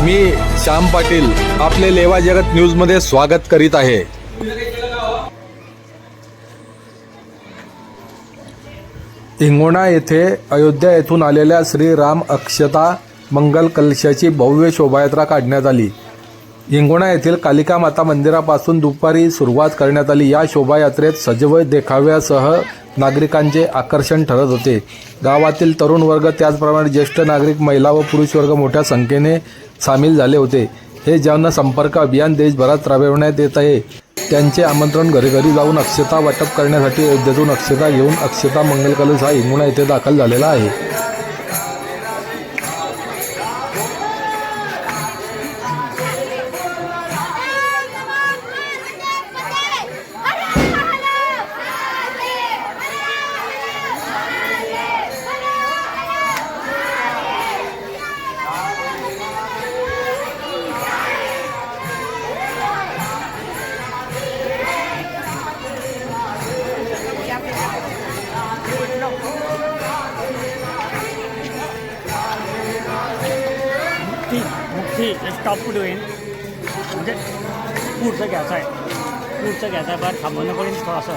मी श्याम पाटील आपले लेवा जगत न्यूजमध्ये स्वागत करीत आहे. हिंगोणा येथे अयोध्या येथून आलेल्या श्री राम अक्षता मंगल कलशाची भव्य शोभायात्रा काढण्यात आली. हिंगोणा येथील कालिका माता मंदिरापासून दुपारी सुरुवात करण्यात आली. या शोभायात्रेत सजव देखाव्यासह नागरिकांचे आकर्षण ठरत होते. गावातील तरुण वर्ग त्याचप्रमाणे ज्येष्ठ नागरिक महिला व पुरुष वर्ग मोठ्या संख्येने सामील झाले होते. हे ज्यांना संपर्क अभियान देशभरात राबविण्यात येत आहे त्यांचे आमंत्रण घरोघरी जाऊन अक्षता वाटप करण्यासाठी अयोध्येतून अक्षता घेऊन अक्षता मंगल कलश हा हिंगुणा येथे दाखल झालेला आहे. मुक्ती मुक्ती स्टॉप कुठे होईल. म्हणजे पुढचं घ्यायचं आहे. पुढचं घ्यायचं आहे. बरं थांबवणं पडेल थोडंसं.